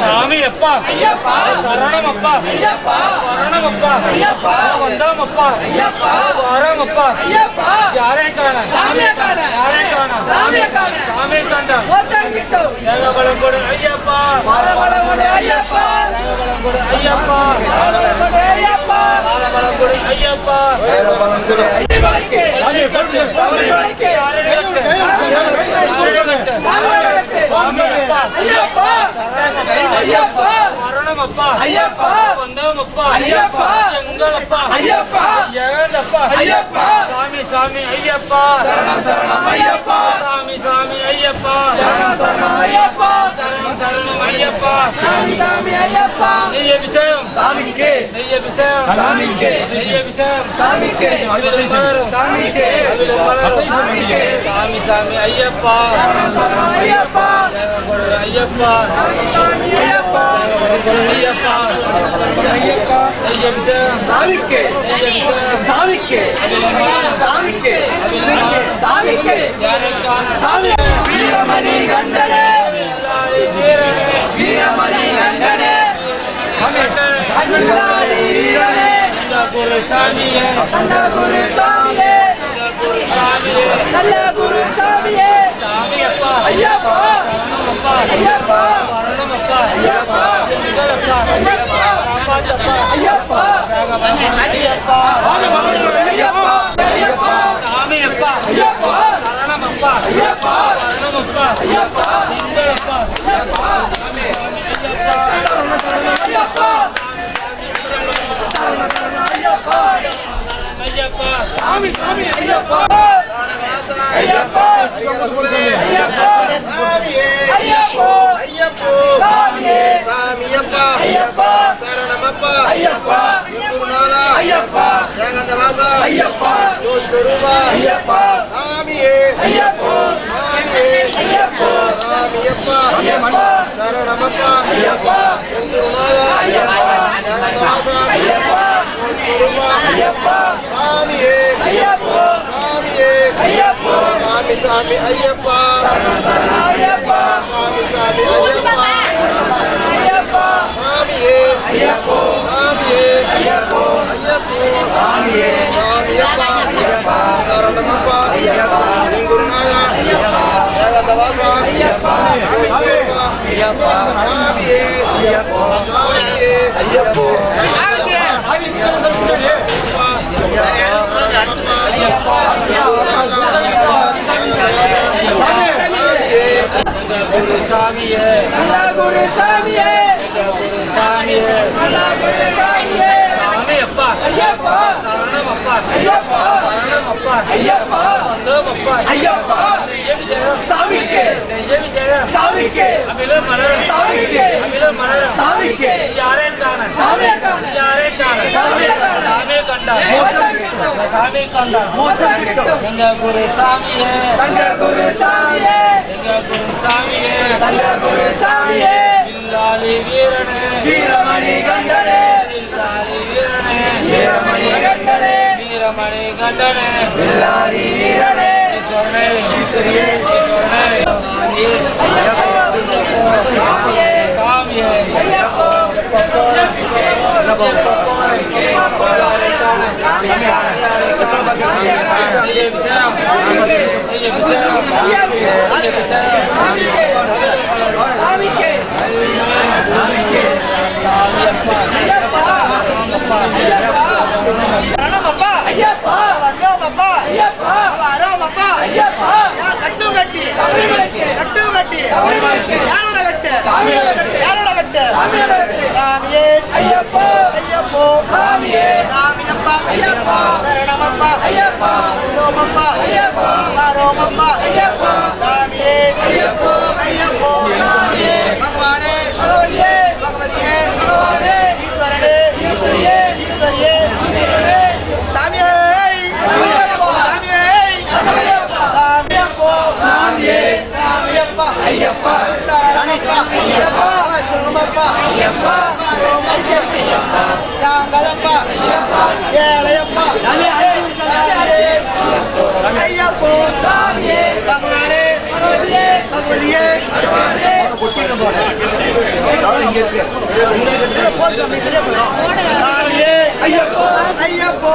சாமி ஐயப்பா அப்பா. ஐயப்பா. சரணம் அப்பா. ஐயப்பா. சரணம் அப்பா. ஐயப்பா. வந்தோம் அப்பா. ஐயப்பா. வரோம் அப்பா. ஐயப்பா. யாரே காண. சாமியை காண. யாரே காண. சாமியை காண. சாமி கண்ட. மொத்தம் கிட்டும் தேகபலம் கொடு ஐயப்பா. பரவலோடு ஐயப்பா. தேகபலம் கொடு ஐயப்பா. பரவலோடு ஐயப்பா. தேகபலம் கொடு ஐயப்பா. ஐயப்பனுக்கு சபரிமலைக்கு சாமியாருக்கு ஐயப்பா! ஐயப்பா! மரணம் அப்பா ஐயப்பா! வந்தோம் அப்பா ஐயப்பா! எங்கள் அப்பா ஐயப்பா! ஏந்தப்பா ஐயப்பா! சாமி சாமி ஐயப்பா! சரணம் சரணம் ஐயப்பா! சாமி ஐயப்பா. சரணம் சரணம் ஐயப்பா. சரணம் சரணம் ஐயப்பா சாமி சாமி ஐயப்பா நெய் அபிஷேகம் சாமிக்கு. நெய் அபிஷேகம் சாமிக்கு. நெய் அபிஷேகம் சாமிக்கு. சாமிக்கு. சாமி சாமி ஐயப்பா. சரணம் சரணம் ஐயப்பா. தேவகொடு ஐயப்பா. சாமி ஐயப்பா. தேவகொடு ஐயப்பா. ஐயப்பா. நெய் அபிஷேகம் சாமிக்கு. நெய் அபிஷேகம் சாமிக்கு. சாமிக்கு. சாமிக்கு. வீரமணி கண்டனே வீரமணி கண்டனே கண்டனே. வீரனே இந்த நல்ல குரு சாமியே நல்ல குரு சாமியே ஐயப்பா ஐயப்பா ஐயப்பா ஐயப்பா ஐயப்பா ஐயப்பா ஐயப்பா சாமி சாமி ஐயப்பா ஐயப்பா ஐயப்பா ஐயப்பா ஐயப்பா சாமியே சாமியப்பா ஐயப்பா சரணமப்பா ஐயப்பா குருநாதா ஐயப்பா ஏகந்தவாசா ஐயப்பா ஜோதிஸ்வரூபா ஐயப்பா சாமியே ஐயப்பா சாமியே ஐயப்போ சரணமப்பா ஐயப்பா. ஐயப்பா. சாமியே. ஐயப்போ. சாமியே. ஐயப்போ. சாமி சாமி ஐயப்பா. ஐயப்பா. சாமி சாமி ஐயப்பா. ஐயப்பா. சாமியே. ஐயப்போ. சாமியே. ஐயப்போ. ஐயப்போ. சாமியே. சாமியப்பா. ஐயப்பா. சரணமப்பா ஐயப்பா குருநாதா ஐயப்பா ஏகந்தவாசா ஐயப்பா ஜோதிஸ்வரூபா ஐயப்பா சாமியே ஐயப்போ! குரு சாமியே குரு சாமியே குரு குரு சாமியே சாமி அப்பா ஐயப்பா! சரணம் அப்பா ஐயப்பா சரணம் அப்பா ஐயப்பா வந்தோம் அப்பா ஐயப்பா! சாமிக்கு. அமில மலரும் சாமிக்கு. அமில மலரும் சாமிக்கு. யாரே காண சாமியை காண யாரே காண சாமியை காண. சாமி கண்டார் மோட்சம் கிட்டும். சாமி கண்டார் மோட்சம் கிட்டும். எங்க குரு சாமியே. தங்க குரு சாமியே. எங்க குரு சாமியே. தங்க குரு சாமியே. பில்லாளி வீரனே. வீரமணி கண்டனே. பில்லாளி வீரனே. வீரமணி கண்டனே. வீரமணி கண்டனே. பில்லாரி வீரனே. ஈஸ்வரனே ஈஸ்வரியே. ஈஸ்வரனே சரணமப்பா. ஐயப்பா. சந்தோமப்பா. ஐயப்பா. பாரோமப்பா ஐயப்பா. சாமியே. ஐயப்போ. ஐயப்போ. சாமியே பகவானே. பகவதியே. ஐயப்பா. நாங்களப்பா ஏழையப்பா ஐயப்போ பகவானே பகவதியே சாமியே ஐயப்போ